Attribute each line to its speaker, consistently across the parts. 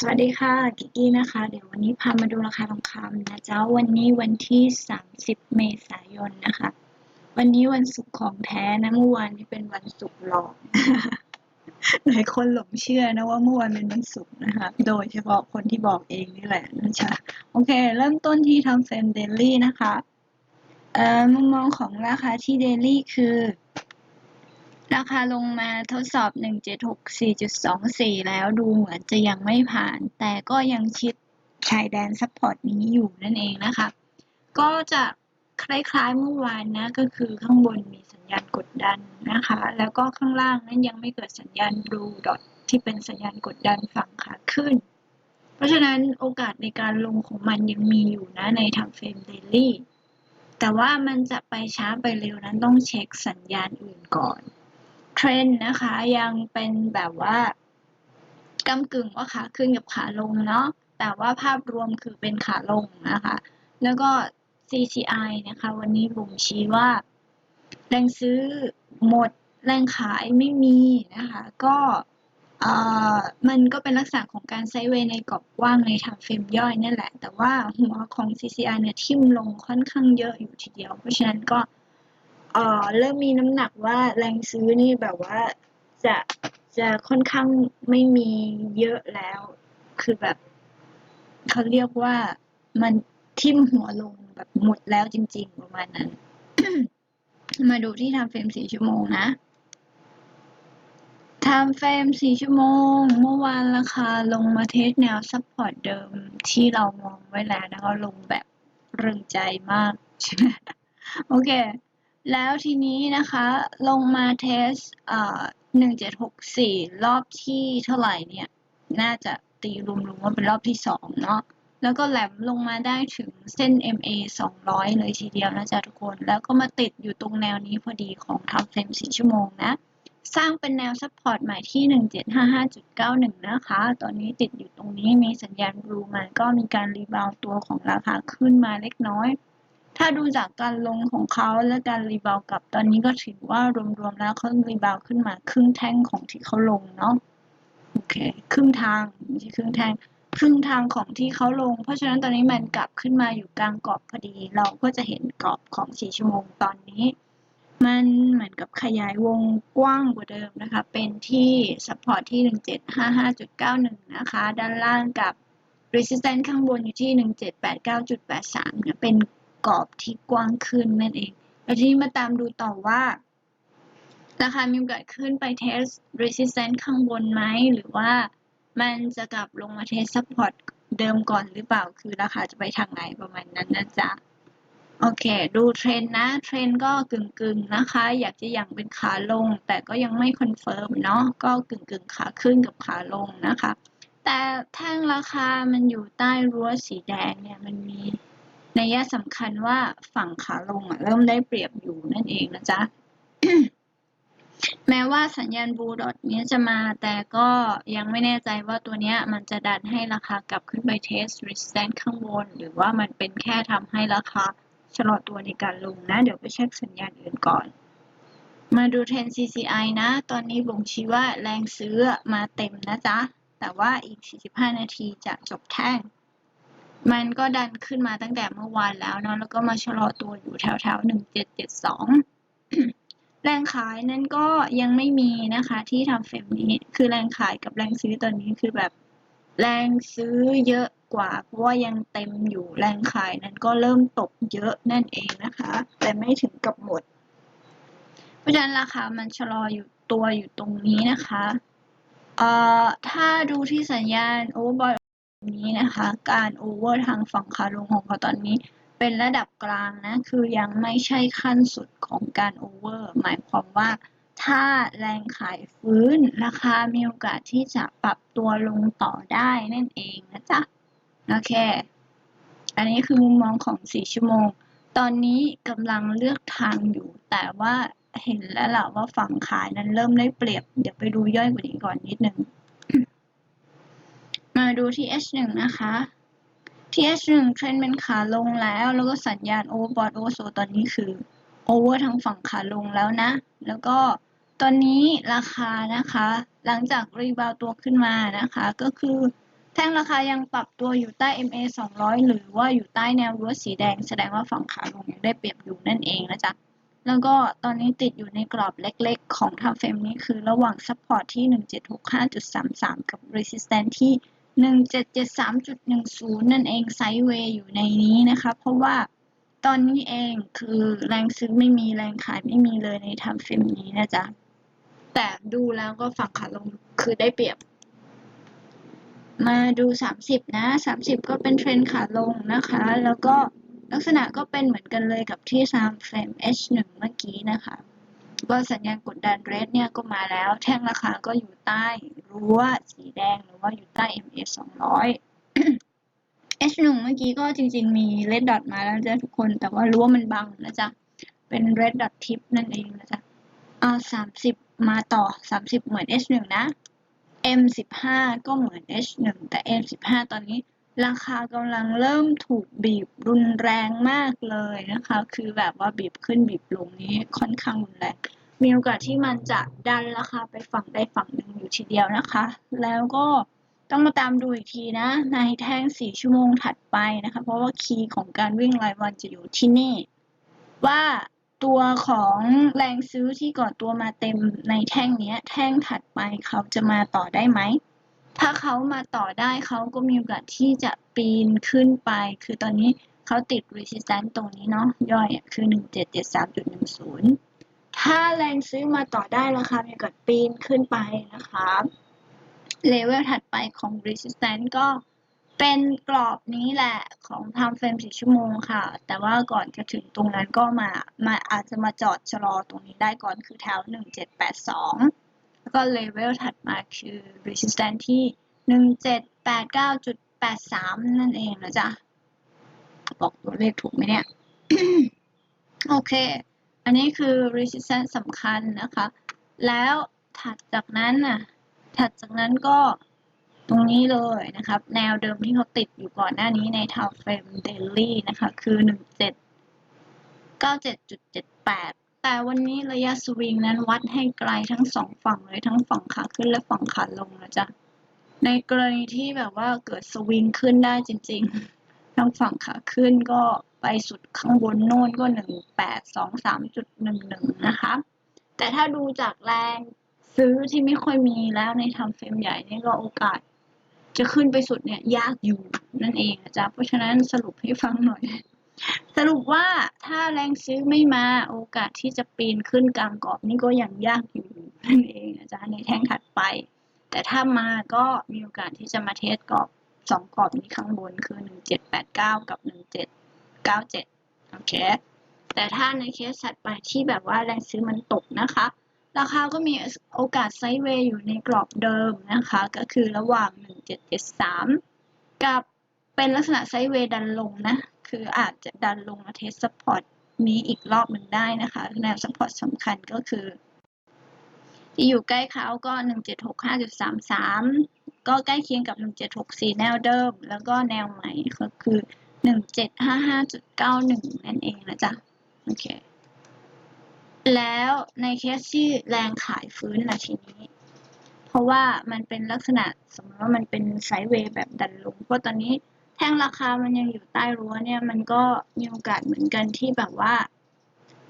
Speaker 1: สวัสดีค่ะ กิกกี้นะคะ เดี๋ยววันนี้พามาดูราคาทองคำนะจ๊ะวันนี้วันที่ 30 เมษายนนะคะ วันนี้วันศุกร์ของแท้นะเมื่อวานนี้เป็นวันศุกร์หลอก หลายคนหลงเชื่อนะว่าเมื่อวานเป็นวันศุกร์นะคะ โดยเฉพาะคนที่บอกเองนี่แหละนะจ๊ะโอเค เริ่มต้นที่ทำเฟรมเดลี่นะคะ เอ่อมุมมองของราคาที่เดลี่คือ ราคาลงมาทดสอบ 1764.24 แล้วดูเหมือนจะยังไม่ผ่าน แต่ก็ยังชิดชายแดนซัพพอร์ตนี้อยู่นั่นเองนะคะ ก็จะคล้ายๆเมื่อวานนะ ก็คือข้างบนมีสัญญาณกดดันนะคะ แล้วก็ข้างล่างนั้นยังไม่เกิดสัญญาณ blue dot ที่เป็นสัญญาณกดดันฝั่งขาขึ้น เพราะฉะนั้นโอกาสในการลงของมันยังมีอยู่นะในทางเฟรมเดลี่แต่ว่ามันจะไปช้าไปเร็วนั้นต้องเช็คสัญญาณอื่นก่อน เทรนด์นะคะ ยังเป็นแบบว่ากำกึ่งว่าขาขึ้นกับขาลงเนาะแต่ว่าภาพรวมคือเป็นขาลงนะคะ แล้วก็ CCI นะคะ วันนี้บ่งชี้ว่า แรงซื้อหมดแรงขายไม่มีนะคะ ก็เอ่อมันก็เป็นลักษณะของการไซด์เวในกรอบกว้างในทางเฟรมย่อยนั่นแหละ แต่ว่าหัวของ CCI เนี่ยทิ่มลงค่อนข้างเยอะอยู่ทีเดียว เพราะฉะนั้นก็ เอ่อเริ่มมีน้ำหนักว่าแรงซื้อนี่แบบว่าจะจะค่อนข้างไม่มีเยอะแล้ว คือแบบเขาเรียกว่ามันทิ่มหัวลงแบบหมดแล้วจริง ๆ ประมาณนั้น มาดูที่ทำเฟรมสี่ชั่วโมงนะทำเฟรมสี่ชั่วโมง เมื่อวานราคาลงมาเทสแนวซัพพอร์ตเดิมที่เรามองไว้แล้วนะคะลงแบบเริงใจมาก โอเค แล้วทีนี้นะคะลงมาเทสอ่อหนึ่งเจ็ดหกสี่รอบที่เท่าไหร่เนี่ย น่าจะตีรวมๆว่าเป็นรอบที่สองเนาะแล้วก็แหลมลงมาได้ถึงเส้น MA 200 เลยทีเดียวนะจ๊ะทุกคน แล้วก็มาติดอยู่ตรงแนวนี้พอดีของทำเฟรม4ชั่วโมงนะ สร้างเป็นแนวซัพพอร์ตใหม่ที่ 1755.91 นะคะ ตอนนี้ติดอยู่ตรงนี้มีสัญญาณบลูมาก็มีการรีบาวตัวของราคาขึ้นมาเล็กน้อย ถ้าดูจากการลงของเขาและการรีบาวกลับตอนนี้ก็ถือว่ารวมๆแล้วเขารีบาวขึ้นมาครึ่งแท่งของที่เขาลงเนาะโอเคครึ่งทางไม่ใช่ครึ่งแท่งครึ่งทางของที่เขาลง เพราะฉะนั้นตอนนี้มันกลับขึ้นมาอยู่กลางกรอบพอดี เราก็จะเห็นกรอบของ 4 ชั่วโมงตอนนี้ มันเหมือนกับขยายวงกว้างกว่าเดิมนะคะ เป็นที่ support ที่ 1755.91 นะคะ ด้านล่างกับ resistance ข้างบนอยู่ที่ 1789.83เนี่ยเป็น กรอบที่กว้างขึ้นนั่นเอง แล้วทีนี้มาตามดูต่อว่า ราคามีโอกาสขึ้นไปเทส resistance ข้างบนไหม หรือว่ามันจะกลับลงมาเทส support เดิมก่อนหรือเปล่า คือราคาจะไปทางไหนประมาณนั้นนะจ๊ะ โอเค ดูเทรนด์นะ เทรนด์ก็กึ่งๆนะคะ อยากจะอย่างเป็นขาลง แต่ก็ยังไม่คอนเฟิร์มเนาะ ก็กึ่งๆขาขึ้นกับขาลงนะคะแต่แท่งราคามันอยู่ใต้รั้วสีแดงเนี่ยมันมี นัยสำคัญว่าฝั่งขาลงเริ่มได้เปรียบอยู่นั่นเองนะจ๊ะ แม้ว่าสัญญาณบูดอทนี้จะมา แต่ก็ยังไม่แน่ใจว่าตัวนี้มันจะดันให้ราคากลับขึ้นไปเทส resistance ข้างบน หรือว่ามันเป็นแค่ทำให้ราคาชะลอตัวในการลงนะ เดี๋ยวไปเช็คสัญญาณอื่นก่อน มาดูเทรน CCI นะ ตอนนี้บ่งชี้ว่าแรงซื้อมาเต็มนะจ๊ะ แต่ว่าอีก 45 นาทีจะจบแท่ง มันก็ดันขึ้นมาตั้งแต่เมื่อวานแล้วเนาะแล้วก็มาชะลอตัวอยู่แถวๆ1772แรงขายนั้นก็ยังไม่มีนะคะที่ทำเฟรมนี้คือแรงขายกับแรงซื้อตอนนี้คือแบบ แรงซื้อเยอะกว่าเพราะว่ายังเต็มอยู่แรงขายนั้นก็เริ่มตกเยอะนั่นเองนะคะ แต่ไม่ถึงกับหมด เพราะฉะนั้นราคามันชะลออยู่ตัวอยู่ตรงนี้นะคะเอ่อถ้าดูที่สัญญาณ overbought นี้นะคะ การโอเวอร์ทางฝั่งขาลงของเขาตอนนี้เป็นระดับกลางนะ คือยังไม่ใช่ขั้นสุดของการโอเวอร์ หมายความว่าถ้าแรงขายฟื้น ราคามีโอกาสที่จะปรับตัวลงต่อได้นั่นเองนะจ๊ะ โอเค อันนี้คือมุมมองของ 4 ชั่วโมง ตอนนี้กำลังเลือกทางอยู่ แต่ว่าเห็นแล้วล่ะว่าฝั่งขายนั้นเริ่มได้เปรียบ เดี๋ยวไปดูย่อยกว่านี้ก่อนนิดนึง ดูที่ H1 นะคะที่ H1 เทรนด์เป็นขาลงแล้ว แล้วก็สัญญาณ overbought oversold ตอนนี้คือ over ทางฝั่งขาลงแล้วนะ แล้วก็ตอนนี้ราคานะคะ หลังจากรีบาวตัวขึ้นมานะคะ ก็คือแท่งราคายังปรับตัวอยู่ใต้ MA 200 หรือว่าอยู่ใต้แนวรั้วสีแดง แสดงว่าฝั่งขาลงยังได้เปรียบอยู่นั่นเองนะจ๊ะแล้วก็ตอนนี้ติดอยู่ในกรอบเล็กๆ ของทางเฟรมนี้คือระหว่าง support ที่ 1765.33 กับ resistance ที่ 1773.10 นั่นเองไซด์เวย์อยู่ในนี้นะคะ เพราะว่าตอนนี้เองคือแรงซื้อไม่มีแรงขายไม่มีเลยในทางเฟรมนี้นะจ๊ะ แต่ดูแล้วก็ฝั่งขาลงคือได้เปรียบ มาดู 30 นะ 30 ก็เป็นเทรนขาลงนะคะ แล้วก็ลักษณะก็เป็นเหมือนกันเลยกับที่ time frame H1 เมื่อกี้นะคะ ก็สัญญาณกดดันเรดเนี่ยก็มาแล้ว แท่งราคาก็อยู่ใต้รั้วสีแดงหรือว่าอยู่ใต้ MA 200 H1 เมื่อกี้ก็จริง ๆ มี red dot มาแล้วจ้ะทุกคน แต่ว่ารั้วมันบังนะจ๊ะ เป็น red dot tip นั่นเองนะจ๊ะ เอา30 มาต่อ 30 เหมือน H1 นะ M15 ก็เหมือน H1 แต่ M15 ตอนนี้ ราคากำลังเริ่มถูกบีบรุนแรงมากเลยนะคะ คือแบบว่าบีบขึ้นบีบลงนี้ค่อนข้างรุนแรง มีโอกาสที่มันจะดันราคาไปฝั่งใดฝั่งหนึ่งอยู่ทีเดียวนะคะ แล้วก็ต้องมาตามดูอีกทีนะ ในแท่ง 4 ชั่วโมงถัดไปนะคะ เพราะว่าคีย์ของการวิ่งรายวันจะอยู่ที่นี่ ว่าตัวของแรงซื้อที่ก่อตัวมาเต็มในแท่งนี้แท่งถัดไปเขาจะมาต่อได้ไหม ถ้าเขามาต่อได้เขาก็มีโอกาสที่จะปีนขึ้นไป คือตอนนี้เขาติด resistance ตรงนี้เนาะย่อยอะคือ 1773.10 ถ้าแรงซื้อมาต่อได้ราคามีโอกาสปีนขึ้นไปนะคะเลเวลถัดไปของ resistance ก็เป็นกรอบนี้แหละของ time frame 4ชั่วโมงค่ะ แต่ว่าก่อนจะถึงตรงนั้นก็มามาอาจจะมาจอดชะลอตรงนี้ได้ก่อนคือแถว 1782แล้ว ก็เลเวลถัดมาคือ resistance ที่ 1789.83 นั่นเองนะจ๊ะ บอกตัวเลขถูกไหมเนี่ย โอเค อันนี้คือ resistance สำคัญนะคะ แล้วถัดจากนั้นน่ะ ถัดจากนั้นก็ตรงนี้เลยนะครับ แนวเดิมที่เขาติดอยู่ก่อนหน้านี้ใน time frame daily นะคะ คือ 1797.78 แต่วันนี้ระยะสวิงนั้นวัดให้ไกลทั้งสองฝั่งเลยทั้งฝั่งขาขึ้นและฝั่งขาลงนะจ๊ะ ในกรณีที่แบบว่าเกิดสวิงขึ้นได้จริง ๆ ทั้งฝั่งขาขึ้นก็ไปสุดข้างบนโน่นก็1823.11นะคะ แต่ถ้าดูจากแรงซื้อที่ไม่ค่อยมีแล้วในทำเฟรมใหญ่นี่ก็โอกาส จะขึ้นไปสุดเนี่ยยากอยู่นั่นเองนะจ๊ะ เพราะฉะนั้นสรุปให้ฟังหน่อย สรุปว่า ถ้าแรงซื้อไม่มาโอกาสที่จะปีนขึ้นกลางกรอบนี่ก็ยังยากอยู่นั่นเองนะจ๊ะในแท่งถัดไป แต่ถ้ามาก็มีโอกาสที่จะมาเทสกรอบสองกรอบนี้ข้างบนคือ1789กับ1797โอเคแต่ถ้าในเคสถัดไปที่แบบว่าแรงซื้อมันตกนะคะ ราคาก็มีโอกาสไซด์เวย์อยู่ในกรอบเดิมนะคะ ก็คือระหว่าง 1773 กับเป็นลักษณะไซด์เวย์ดันลงนะ คืออาจจะดันลงมาเทสซัพพอร์ตนี้อีกรอบหนึ่งได้นะคะแนวซัพพอร์ตสำคัญก็คือที่อยู่ใกล้เขาก็ 1765.33 ก็ใกล้เคียงกับ 1764 แนวเดิม แล้วก็แนวใหม่ก็คือ 1755.91 นั่นเองนะจ๊ะ โอเค แล้วในเคสที่แรงขายฟื้นละทีนี้ เพราะว่ามันเป็นลักษณะสมมติว่ามันเป็นไซด์เวย์แบบดันลง เพราะตอนนี้ แท่งราคามันยังอยู่ใต้รั้วเนี่ยมันก็มีโอกาสเหมือนกันที่แบบว่า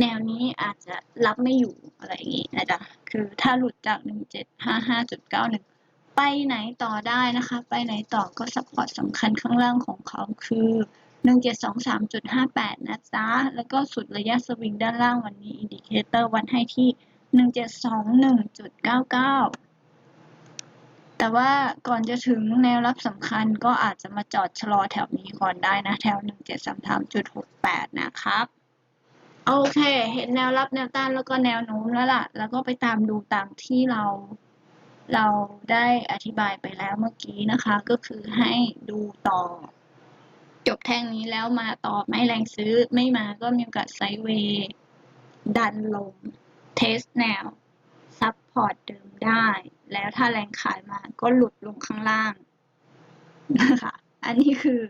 Speaker 1: แนวนี้อาจจะรับไม่อยู่อะไรอย่างงี้นะจ๊ะคือถ้าหลุดจาก 1755.91 ไปไหนต่อได้นะคะ ไปไหนต่อก็ซัพพอร์ตสำคัญข้างล่างของเขาคือ 1723.58 นะจ๊ะ แล้วก็สุดระยะสวิงด้านล่างวันนี้อินดิเคเตอร์วัดให้ที่ 1721.99 แต่ว่าก่อนจะถึงแนวรับสำคัญก็อาจจะมาจอดชะลอแถวนี้ก่อนได้นะ แถว 1733.68 นะครับ โอเค เห็นแนวรับแนวต้านแล้วก็แนวโน้มแล้วล่ะ แล้วก็ไปตามดูตามที่เรา เราได้อธิบายไปแล้วเมื่อกี้นะคะ ก็คือให้ดูต่อ จบแท่งนี้แล้วมาต่อไม่แรงซื้อไม่มาก็มีโอกาสไซด์เวย์ดันลงเทสแนว ซับพอร์ตเดิมได้ แล้วถ้าแรงขายมาก็หลุดลงข้างล่างนะคะ อันนี้คือ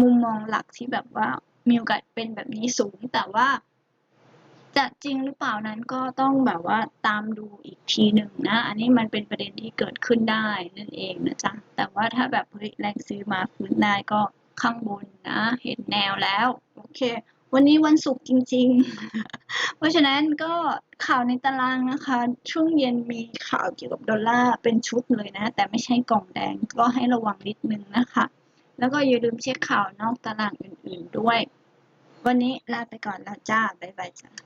Speaker 1: มุมมองหลักที่แบบว่ามีโอกาสเป็นแบบนี้สูง แต่ว่าจะจริงหรือเปล่านั้นก็ต้องแบบว่าตามดูอีกทีหนึ่งนะ อันนี้มันเป็นประเด็นที่เกิดขึ้นได้นั่นเองนะจ๊ะ แต่ว่าถ้าแบบแรงซื้อมาฟื้นได้ก็ข้างบนนะ เห็นแนวแล้ว โอเค วันนี้วันศุกร์จริง ๆ เพราะฉะนั้นก็ข่าวในตารางนะคะ ช่วงเย็นมีข่าวเกี่ยวกับดอลลาร์เป็นชุดเลยนะ แต่ไม่ใช่กล่องแดงก็ให้ระวังนิดนึงนะคะ แล้วก็อย่าลืมเช็คข่าวนอกตารางอื่น ๆด้วย วันนี้ลาไปก่อนแล้วจ้าบ๊ายบายจ้า